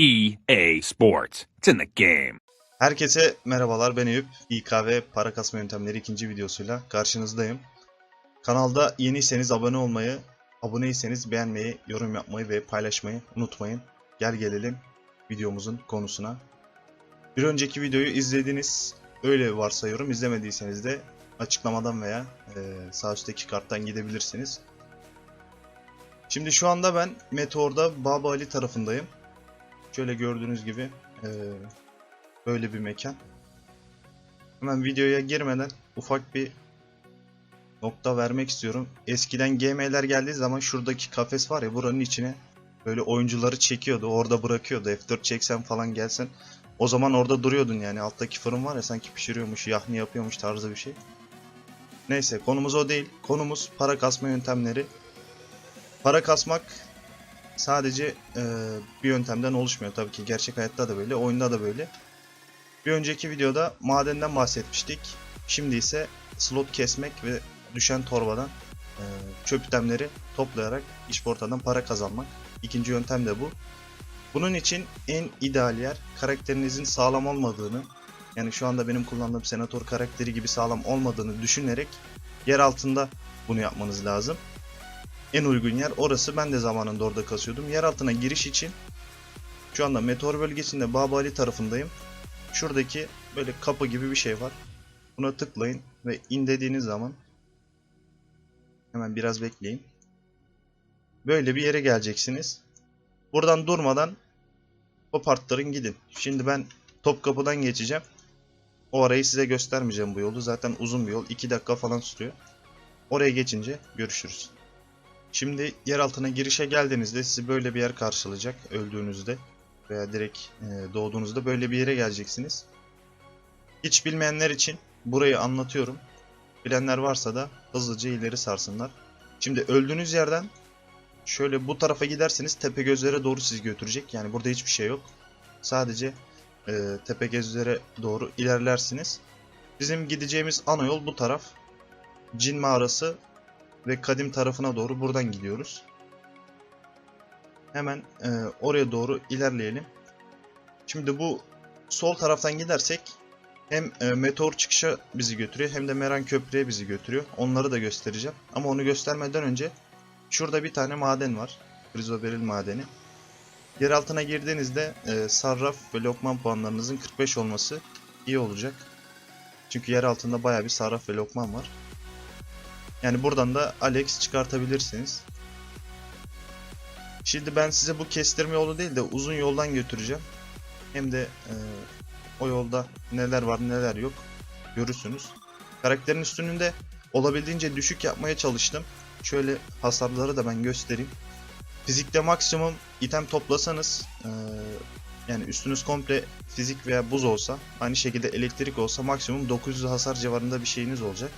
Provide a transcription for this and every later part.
EA Sports. It's in the game. Herkese merhabalar ben Eyüp. İKV para kasma yöntemleri ikinci videosuyla karşınızdayım. Kanalda yeniyseniz abone olmayı, aboneyseniz beğenmeyi, yorum yapmayı ve paylaşmayı unutmayın. Gel gelelim videomuzun konusuna. Bir önceki videoyu izlediniz. Öyle varsayıyorum. İzlemediyseniz de açıklamadan veya e, sağ üstteki karttan gidebilirsiniz. Şimdi şu anda ben Meteor'da Baba Ali tarafındayım. Şöyle gördüğünüz gibi e, böyle bir mekan. Hemen videoya girmeden ufak bir nokta vermek istiyorum. Eskiden GM'ler geldiği zaman şuradaki kafes var ya buranın içine böyle oyuncuları çekiyordu. Orada bırakıyordu. F4 çeksen falan gelsen. O zaman orada duruyordun yani. Alttaki fırın var ya sanki pişiriyormuş, yahni yapıyormuş tarzı bir şey. Neyse konumuz o değil. Konumuz para kasma yöntemleri. Para kasmak sadece e, bir yöntemden oluşmuyor tabii ki. Gerçek hayatta da böyle, oyunda da böyle. Bir önceki videoda madenden bahsetmiştik. Şimdi ise slot kesmek ve düşen torbadan e, çöp itemleri toplayarak işportadan para kazanmak. İkinci yöntem de bu. Bunun için en ideal yer karakterinizin sağlam olmadığını yani şu anda benim kullandığım senatör karakteri gibi sağlam olmadığını düşünerek yer altında bunu yapmanız lazım. En uygun yer orası. Ben de zamanında orada kasıyordum. Yer altına giriş için şu anda Meteor bölgesinde Babali tarafındayım. Şuradaki böyle kapı gibi bir şey var. Buna tıklayın ve in dediğiniz zaman hemen biraz bekleyin. Böyle bir yere geleceksiniz. Buradan durmadan o partların gidin. Şimdi ben Topkapı'dan geçeceğim. O arayı size göstermeyeceğim bu yolu. Zaten uzun bir yol. 2 dakika falan sürüyor. Oraya geçince görüşürüz. Şimdi yer altına girişe geldiğinizde sizi böyle bir yer karşılayacak öldüğünüzde veya direkt e, doğduğunuzda böyle bir yere geleceksiniz. Hiç bilmeyenler için burayı anlatıyorum. Bilenler varsa da hızlıca ileri sarsınlar. Şimdi öldüğünüz yerden şöyle bu tarafa giderseniz tepe gözlere doğru sizi götürecek. Yani burada hiçbir şey yok. Sadece e, tepe gözlere doğru ilerlersiniz. Bizim gideceğimiz ana yol bu taraf. Cin mağarası ve kadim tarafına doğru buradan gidiyoruz. Hemen e, oraya doğru ilerleyelim. Şimdi bu sol taraftan gidersek hem e, meteor çıkışa bizi götürüyor hem de Meran Köprü'ye bizi götürüyor. Onları da göstereceğim. Ama onu göstermeden önce şurada bir tane maden var. Krizoberil madeni. Yer altına girdiğinizde e, sarraf ve lokman puanlarınızın 45 olması iyi olacak. Çünkü yer altında baya bir sarraf ve lokman var. Yani buradan da Alex çıkartabilirsiniz. Şimdi ben size bu kestirme yolu değil de uzun yoldan götüreceğim. Hem de e, o yolda neler var neler yok görürsünüz. Karakterin üstününde olabildiğince düşük yapmaya çalıştım. Şöyle hasarları da ben göstereyim. Fizikte maksimum item toplasanız e, yani üstünüz komple fizik veya buz olsa aynı şekilde elektrik olsa maksimum 900 hasar civarında bir şeyiniz olacak.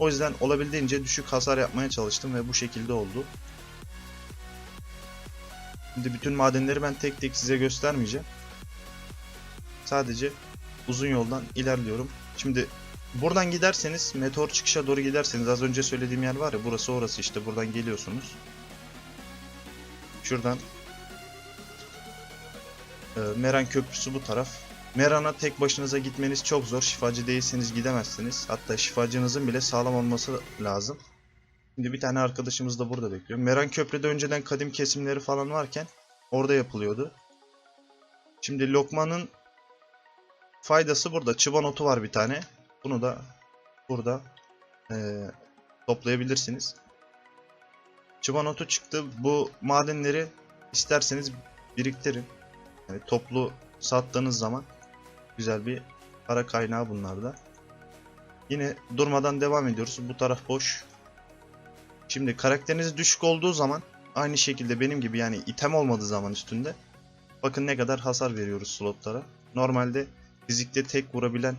O yüzden olabildiğince düşük hasar yapmaya çalıştım ve bu şekilde oldu. Şimdi bütün madenleri ben tek tek size göstermeyeceğim. Sadece uzun yoldan ilerliyorum. Şimdi buradan giderseniz meteor çıkışa doğru giderseniz az önce söylediğim yer var ya burası orası işte buradan geliyorsunuz. Şuradan e, Meran Köprüsü bu taraf. Meran'a tek başınıza gitmeniz çok zor. Şifacı değilseniz gidemezsiniz. Hatta şifacınızın bile sağlam olması lazım. Şimdi bir tane arkadaşımız da burada bekliyor. Meran Köprü'de önceden kadim kesimleri falan varken orada yapılıyordu. Şimdi lokmanın faydası burada. Çıban otu var bir tane. Bunu da burada eee, toplayabilirsiniz. Çıban otu çıktı. Bu madenleri isterseniz biriktirin. Yani toplu sattığınız zaman güzel bir para kaynağı bunlarda. Yine durmadan devam ediyoruz. Bu taraf boş. Şimdi karakteriniz düşük olduğu zaman aynı şekilde benim gibi yani item olmadığı zaman üstünde bakın ne kadar hasar veriyoruz slotlara. Normalde fizikte tek vurabilen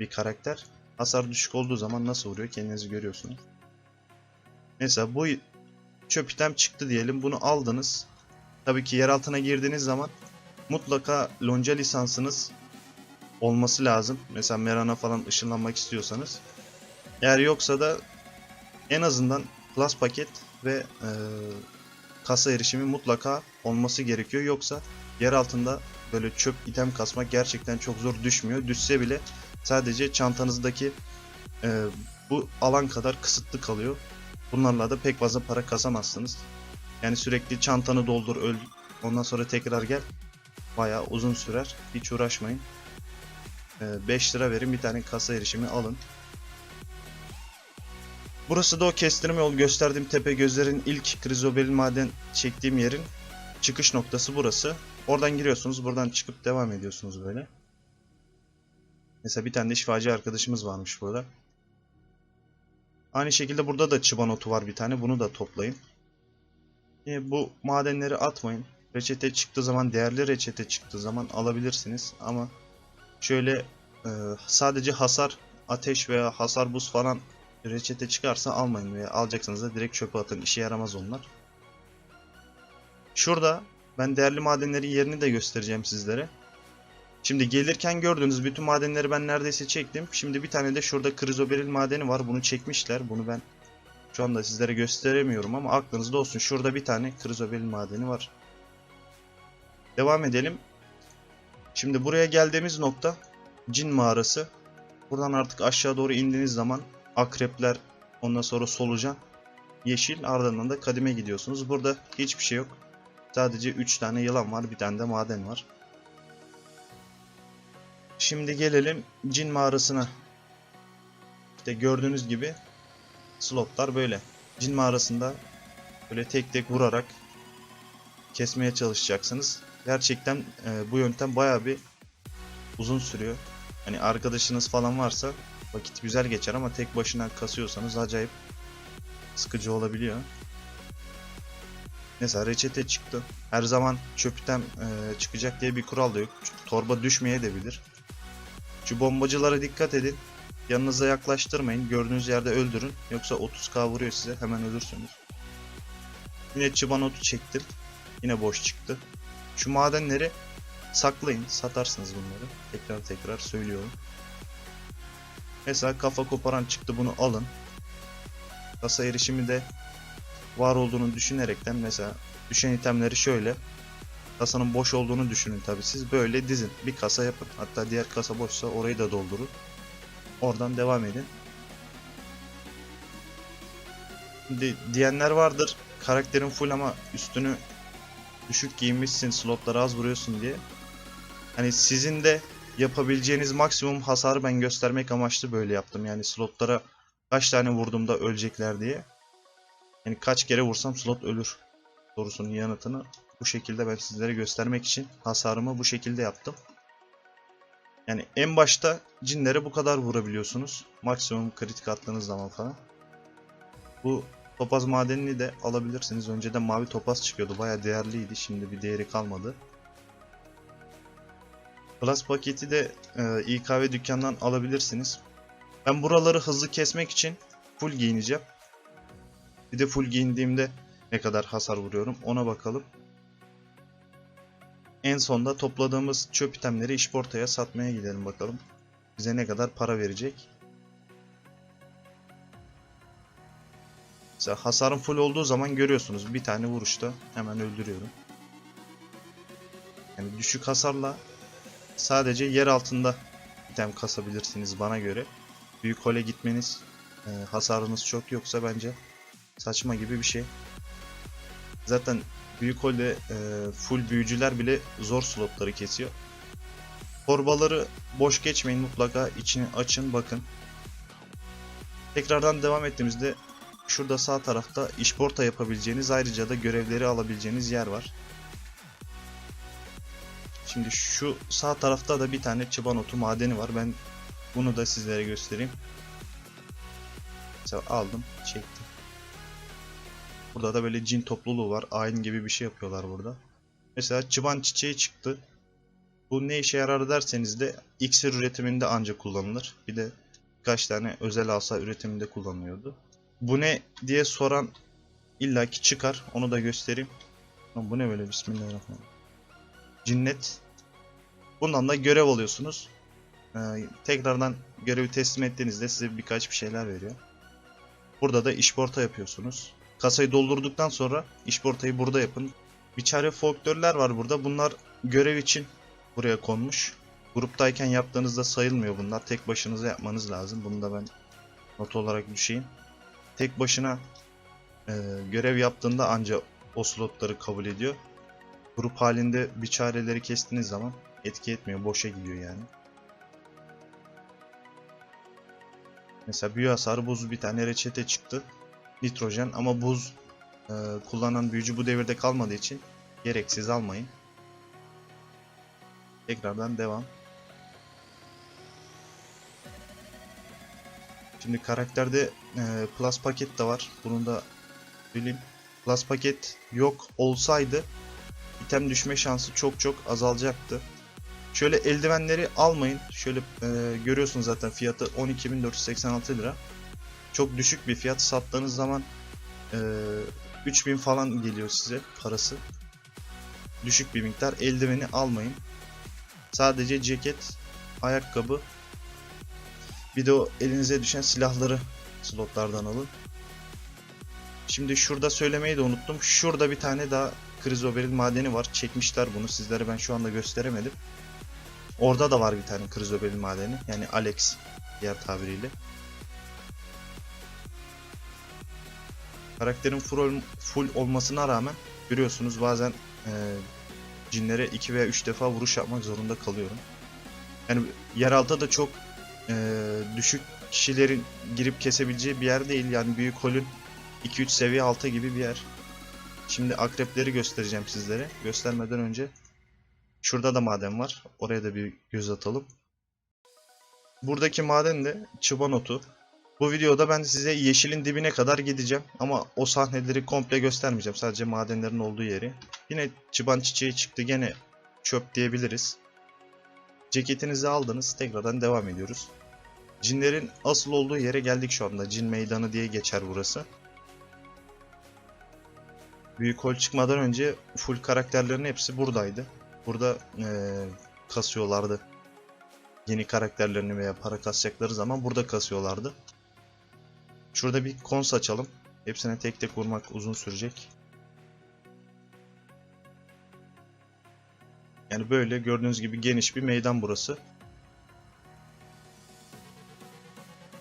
bir karakter hasar düşük olduğu zaman nasıl vuruyor kendiniz görüyorsunuz. Mesela bu çöp item çıktı diyelim bunu aldınız. Tabii ki yer altına girdiğiniz zaman mutlaka lonca lisansınız olması lazım. Mesela Meran'a falan ışınlanmak istiyorsanız. Eğer yoksa da en azından Plus paket ve eee, kasa erişimi mutlaka olması gerekiyor. Yoksa yer altında böyle çöp item kasmak gerçekten çok zor düşmüyor. Düşse bile sadece çantanızdaki e, bu alan kadar kısıtlı kalıyor. Bunlarla da pek fazla para kazamazsınız. Yani sürekli çantanı doldur öl ondan sonra tekrar gel. Bayağı uzun sürer. Hiç uğraşmayın. 5 lira verin bir tane kasa erişimi alın. Burası da o kestirme yol gösterdiğim tepe gözlerin ilk krizobelin maden çektiğim yerin çıkış noktası burası. Oradan giriyorsunuz. Buradan çıkıp devam ediyorsunuz böyle. Mesela bir tane de şifacı arkadaşımız varmış burada. Aynı şekilde burada da çıban otu var bir tane. Bunu da toplayın. E, bu madenleri atmayın. Reçete çıktığı zaman, değerli reçete çıktığı zaman alabilirsiniz. Ama şöyle e, sadece hasar, ateş veya hasar buz falan reçete çıkarsa almayın veya alacaksanız da direkt çöpe atın. İşe yaramaz onlar. Şurada ben değerli madenlerin yerini de göstereceğim sizlere. Şimdi gelirken gördüğünüz bütün madenleri ben neredeyse çektim. Şimdi bir tane de şurada krizoberil madeni var. Bunu çekmişler. Bunu ben şu anda sizlere gösteremiyorum ama aklınızda olsun. Şurada bir tane krizoberil madeni var. Devam edelim. Şimdi buraya geldiğimiz nokta cin mağarası. Buradan artık aşağı doğru indiğiniz zaman akrepler, ondan sonra solucan, yeşil ardından da kadime gidiyorsunuz. Burada hiçbir şey yok. Sadece 3 tane yılan var, bir tane de maden var. Şimdi gelelim cin mağarasına. İşte gördüğünüz gibi slotlar böyle. Cin mağarasında böyle tek tek vurarak kesmeye çalışacaksınız. Gerçekten e, bu yöntem baya bir uzun sürüyor. Hani arkadaşınız falan varsa vakit güzel geçer ama tek başına kasıyorsanız acayip sıkıcı olabiliyor. Mesela reçete çıktı. Her zaman çöpten e, çıkacak diye bir kural da yok. Torba düşmeye de bilir. Şu bombacılara dikkat edin. Yanınıza yaklaştırmayın. Gördüğünüz yerde öldürün. Yoksa 30k vuruyor size. Hemen ölürsünüz. Yine çıban otu çektim. Yine boş çıktı. Şu madenleri saklayın. Satarsınız bunları. Tekrar tekrar söylüyorum. Mesela kafa koparan çıktı bunu alın. Kasa erişimi de var olduğunu düşünerekten mesela düşen itemleri şöyle kasanın boş olduğunu düşünün tabi siz böyle dizin bir kasa yapın hatta diğer kasa boşsa orayı da doldurun oradan devam edin Şimdi diyenler vardır karakterin full ama üstünü düşük giymişsin slotları az vuruyorsun diye hani sizin de yapabileceğiniz maksimum hasarı ben göstermek amaçlı böyle yaptım yani slotlara kaç tane vurduğumda ölecekler diye yani kaç kere vursam slot ölür sorusunun yanıtını bu şekilde ben sizlere göstermek için hasarımı bu şekilde yaptım. Yani en başta cinlere bu kadar vurabiliyorsunuz. Maksimum kritik attığınız zaman falan. Bu topaz madenini de alabilirsiniz. Önceden mavi topaz çıkıyordu. Baya değerliydi. Şimdi bir değeri kalmadı. Plus paketi de e, İKV dükkandan alabilirsiniz. Ben buraları hızlı kesmek için full giyineceğim. Bir de full giyindiğimde ne kadar hasar vuruyorum ona bakalım. En sonda topladığımız çöp itemleri işportaya satmaya gidelim bakalım. Bize ne kadar para verecek. Mesela hasarım full olduğu zaman görüyorsunuz bir tane vuruşta hemen öldürüyorum. Yani düşük hasarla sadece yer altında item kasabilirsiniz bana göre. Büyük hole gitmeniz e, hasarınız çok yoksa bence saçma gibi bir şey. Zaten büyük holde e, full büyücüler bile zor slotları kesiyor. Torbaları boş geçmeyin mutlaka içini açın bakın. Tekrardan devam ettiğimizde şurada sağ tarafta işporta yapabileceğiniz ayrıca da görevleri alabileceğiniz yer var. Şimdi şu sağ tarafta da bir tane çıban otu madeni var. Ben bunu da sizlere göstereyim. Mesela aldım, çektim. Burada da böyle cin topluluğu var. Ayin gibi bir şey yapıyorlar burada. Mesela çıban çiçeği çıktı. Bu ne işe yarar derseniz de iksir üretiminde ancak kullanılır. Bir de birkaç tane özel asa üretiminde kullanılıyordu. Bu ne diye soran illaki çıkar. Onu da göstereyim. Lan bu ne böyle bismillahirrahmanirrahim. Cinnet. Bundan da görev alıyorsunuz. Ee, tekrardan görevi teslim ettiğinizde size birkaç bir şeyler veriyor. Burada da işporta yapıyorsunuz kasayı doldurduktan sonra işportayı burada yapın. Bir çare folklorlar var burada. Bunlar görev için buraya konmuş. Gruptayken yaptığınızda sayılmıyor bunlar. Tek başınıza yapmanız lazım. Bunu da ben not olarak düşeyim. Tek başına e, görev yaptığında anca o slotları kabul ediyor. Grup halinde bir çareleri kestiğiniz zaman etki etmiyor. Boşa gidiyor yani. Mesela büyü hasarı buz bir tane reçete çıktı. Nitrojen ama buz e, kullanan büyücü bu devirde kalmadığı için gereksiz almayın. Tekrardan devam. Şimdi karakterde e, plus paket de var. Bunu da söyleyeyim. Plus paket yok olsaydı item düşme şansı çok çok azalacaktı. Şöyle eldivenleri almayın. Şöyle e, görüyorsunuz zaten fiyatı 12.486 lira. Çok düşük bir fiyat. Sattığınız zaman e, 3000 falan geliyor size parası. Düşük bir miktar. Eldiveni almayın. Sadece ceket, ayakkabı, bir de o elinize düşen silahları slotlardan alın. Şimdi şurada söylemeyi de unuttum. Şurada bir tane daha krizoberil madeni var. Çekmişler bunu. Sizlere ben şu anda gösteremedim. Orada da var bir tane krizoberil madeni. Yani Alex diğer tabiriyle. Karakterin full, full olmasına rağmen görüyorsunuz bazen e, cinlere 2 veya 3 defa vuruş yapmak zorunda kalıyorum. Yani yeraltı da çok e, düşük kişilerin girip kesebileceği bir yer değil. Yani büyük holün 2-3 seviye altı gibi bir yer. Şimdi akrepleri göstereceğim sizlere. Göstermeden önce şurada da maden var. Oraya da bir göz atalım. Buradaki maden de çıban otu. Bu videoda ben size yeşilin dibine kadar gideceğim. Ama o sahneleri komple göstermeyeceğim. Sadece madenlerin olduğu yeri. Yine çıban çiçeği çıktı. Gene çöp diyebiliriz. Ceketinizi aldınız. Tekrardan devam ediyoruz. Cinlerin asıl olduğu yere geldik şu anda. Cin meydanı diye geçer burası. Büyük hol çıkmadan önce full karakterlerin hepsi buradaydı. Burada eee, kasıyorlardı. Yeni karakterlerini veya para kasacakları zaman burada kasıyorlardı. Şurada bir kons açalım. Hepsine tek tek vurmak uzun sürecek. Yani böyle gördüğünüz gibi geniş bir meydan burası.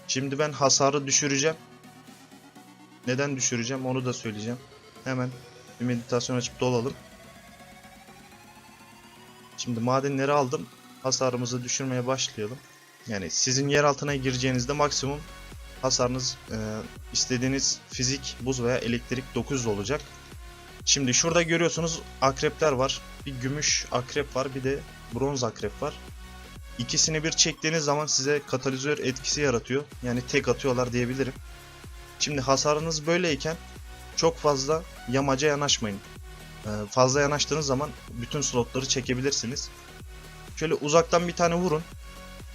Şimdi ben hasarı düşüreceğim. Neden düşüreceğim onu da söyleyeceğim. Hemen bir meditasyon açıp dolalım. Şimdi madenleri aldım. Hasarımızı düşürmeye başlayalım. Yani sizin yer altına gireceğinizde maksimum hasarınız e, istediğiniz fizik, buz veya elektrik 900 olacak. Şimdi şurada görüyorsunuz akrepler var. Bir gümüş akrep var bir de bronz akrep var. İkisini bir çektiğiniz zaman size katalizör etkisi yaratıyor. Yani tek atıyorlar diyebilirim. Şimdi hasarınız böyleyken çok fazla yamaca yanaşmayın. Ee, fazla yanaştığınız zaman bütün slotları çekebilirsiniz. Şöyle uzaktan bir tane vurun.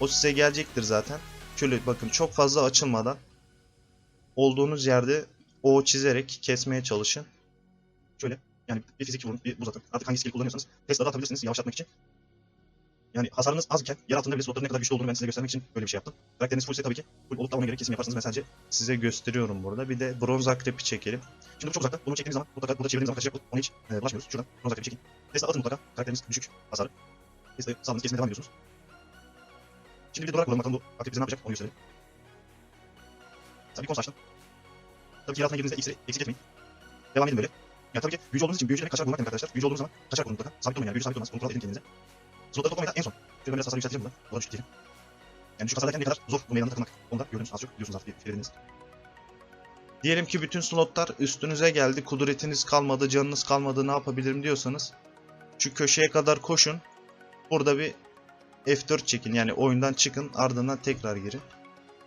O size gelecektir zaten. Şöyle bakın çok fazla açılmadan olduğunuz yerde o çizerek kesmeye çalışın. Şöyle yani bir fizik vurun, bir buz atın. Artık hangi skill kullanıyorsanız Tesla'da atabilirsiniz yavaşlatmak için. Yani hasarınız azken yer altında bile slotların ne kadar güçlü olduğunu ben size göstermek için böyle bir şey yaptım. Karakteriniz fullse tabii ki full olup da ona göre kesim yaparsınız. Ben sadece size gösteriyorum burada. Bir de bronz akrepi çekelim. Şimdi bu çok uzakta. Bunu çektiğimiz zaman mutlaka burada çevirdiğimiz zaman kaçacak. Ona hiç e, bulaşmıyoruz. Şuradan bronz akrepi çekin. Tesla atın mutlaka. Karakteriniz düşük hasarı. Tesla'yı sağlığınız kesmeye devam ediyorsunuz. Şimdi bir durarak vuralım bakalım bu akrep bize ne yapacak onu gösterelim. Tabii kons açtım. Tabii ki yer altına girdiğinizde iksiri eksik etmeyin. Devam edin böyle. Yani tabii ki büyücü olduğunuz için büyücüleri kaçarak vurmak demek arkadaşlar. Büyücü olduğunuz zaman kaçarak vurun mutlaka. Sabit olmayın yani. Büyücü sabit olmaz. Kontrol edin kendinize. Slotları toplamayı da en son. Şöyle ben biraz hasar yükselteceğim burada. Bu da düşük diyelim. Yani düşük hasardayken ne kadar zor bu meydana takılmak. Onu da gördünüz az çok biliyorsunuz artık fikriniz. Diyelim ki bütün slotlar üstünüze geldi. Kudretiniz kalmadı, canınız kalmadı ne yapabilirim diyorsanız. Şu köşeye kadar koşun. Burada bir F4 çekin. Yani oyundan çıkın ardından tekrar girin.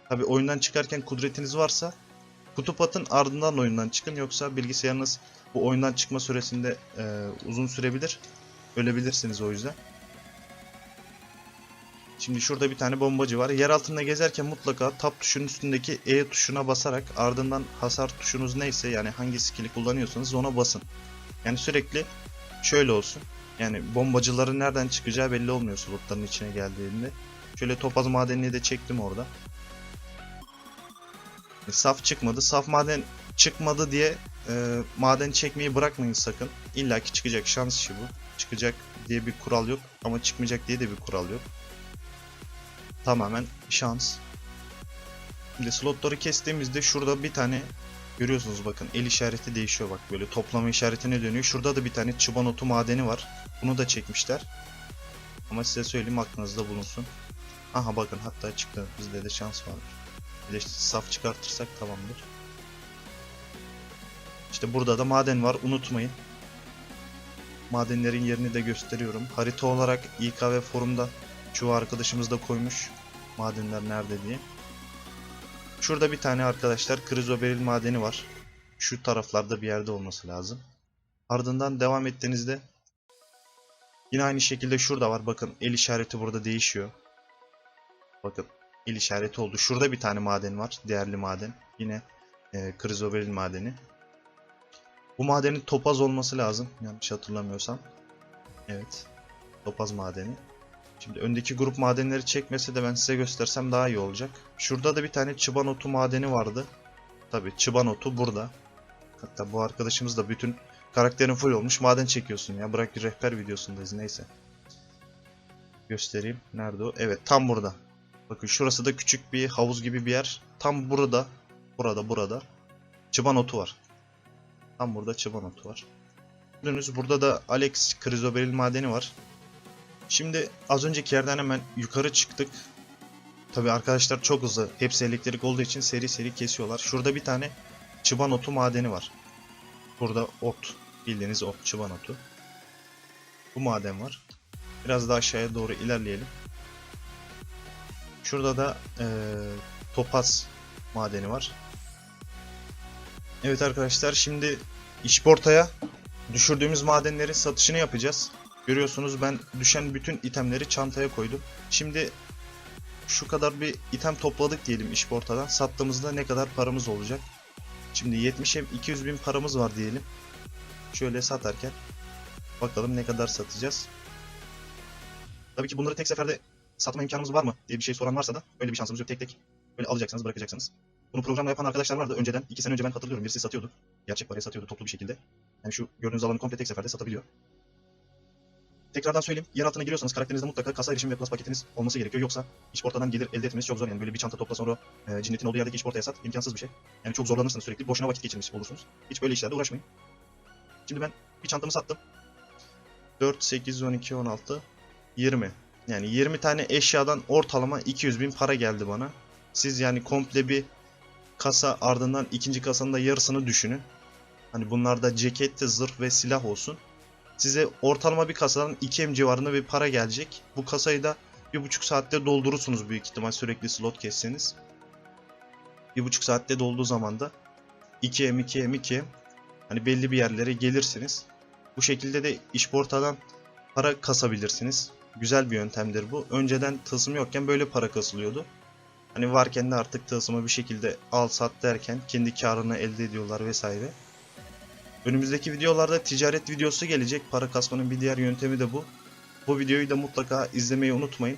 Tabi oyundan çıkarken kudretiniz varsa kutup atın ardından oyundan çıkın. Yoksa bilgisayarınız bu oyundan çıkma süresinde e, uzun sürebilir. Ölebilirsiniz o yüzden. Şimdi şurada bir tane bombacı var. Yer altında gezerken mutlaka tab tuşunun üstündeki E tuşuna basarak ardından hasar tuşunuz neyse yani hangi skill'i kullanıyorsanız ona basın. Yani sürekli şöyle olsun. Yani bombacıların nereden çıkacağı belli olmuyor slotların içine geldiğinde. Şöyle topaz madenini de çektim orada. E, Saf çıkmadı. Saf maden çıkmadı diye e, maden çekmeyi bırakmayın sakın. İlla ki çıkacak şans işi bu. Çıkacak diye bir kural yok ama çıkmayacak diye de bir kural yok. Tamamen şans. Şimdi slotları kestiğimizde şurada bir tane görüyorsunuz bakın el işareti değişiyor bak böyle toplama işaretine dönüyor. Şurada da bir tane çıbanotu madeni var. Bunu da çekmişler. Ama size söyleyeyim aklınızda bulunsun. Aha bakın hatta çıktı. Bizde de şans var. Bir de işte saf çıkartırsak tamamdır. İşte burada da maden var unutmayın. Madenlerin yerini de gösteriyorum. Harita olarak İKV forumda çoğu arkadaşımız da koymuş madenler nerede diye. Şurada bir tane arkadaşlar krizoberil madeni var. Şu taraflarda bir yerde olması lazım. Ardından devam ettiğinizde yine aynı şekilde şurada var. Bakın el işareti burada değişiyor. Bakın el işareti oldu. Şurada bir tane maden var. Değerli maden. Yine e, krizoberil madeni. Bu madenin topaz olması lazım. Yanlış hatırlamıyorsam. Evet. Topaz madeni. Şimdi öndeki grup madenleri çekmese de ben size göstersem daha iyi olacak. Şurada da bir tane çıban otu madeni vardı. Tabi çıban otu burada. Hatta bu arkadaşımız da bütün karakterin full olmuş maden çekiyorsun ya. Bırak bir rehber videosundayız neyse. Göstereyim. Nerede o? Evet tam burada. Bakın şurası da küçük bir havuz gibi bir yer. Tam burada. Burada burada. Çıban otu var. Tam burada çıban otu var. Gördüğünüz burada da Alex krizoberil madeni var. Şimdi az önceki yerden hemen yukarı çıktık. Tabi arkadaşlar çok hızlı. Hepsi elektrik olduğu için seri seri kesiyorlar. Şurada bir tane çıban otu madeni var. Burada ot. Bildiğiniz ot. Çıban otu. Bu maden var. Biraz daha aşağıya doğru ilerleyelim. Şurada da eee, topaz madeni var. Evet arkadaşlar şimdi işportaya düşürdüğümüz madenlerin satışını yapacağız. Görüyorsunuz ben düşen bütün itemleri çantaya koydum. Şimdi şu kadar bir item topladık diyelim işportadan. Sattığımızda ne kadar paramız olacak? Şimdi 70'e 200 bin paramız var diyelim. Şöyle satarken bakalım ne kadar satacağız. Tabii ki bunları tek seferde satma imkanımız var mı diye bir şey soran varsa da öyle bir şansımız yok. Tek tek böyle alacaksınız bırakacaksınız. Bunu programla yapan arkadaşlar vardı önceden. 2 sene önce ben hatırlıyorum birisi satıyordu. Gerçek paraya satıyordu toplu bir şekilde. Yani şu gördüğünüz alanı komple tek seferde satabiliyor. Tekrardan söyleyeyim. Yer altına giriyorsanız karakterinizde mutlaka kasa erişim ve plus paketiniz olması gerekiyor. Yoksa işportadan gelir elde etmeniz çok zor. Yani böyle bir çanta topla sonra e, cinnetin olduğu yerdeki işportaya sat. imkansız bir şey. Yani çok zorlanırsınız sürekli. Boşuna vakit geçirmiş olursunuz. Hiç böyle işlerde uğraşmayın. Şimdi ben bir çantamı sattım. 4, 8, 12, 16, 20. Yani 20 tane eşyadan ortalama 200 bin para geldi bana. Siz yani komple bir kasa ardından ikinci kasanın da yarısını düşünün. Hani bunlarda ceket, zırh ve silah olsun. Size ortalama bir kasadan 2M civarında bir para gelecek. Bu kasayı da bir buçuk saatte doldurursunuz büyük ihtimal sürekli slot kesseniz. Bir buçuk saatte dolduğu zaman da 2M, 2M, 2M hani belli bir yerlere gelirsiniz. Bu şekilde de işportadan para kasabilirsiniz. Güzel bir yöntemdir bu. Önceden tılsım yokken böyle para kasılıyordu. Hani varken de artık tılsımı bir şekilde al sat derken kendi karını elde ediyorlar vesaire. Önümüzdeki videolarda ticaret videosu gelecek. Para kasmanın bir diğer yöntemi de bu. Bu videoyu da mutlaka izlemeyi unutmayın.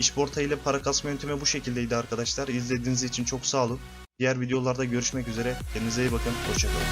İşporta ile para kasma yöntemi bu şekildeydi arkadaşlar. İzlediğiniz için çok sağ olun. Diğer videolarda görüşmek üzere. Kendinize iyi bakın. Hoşçakalın.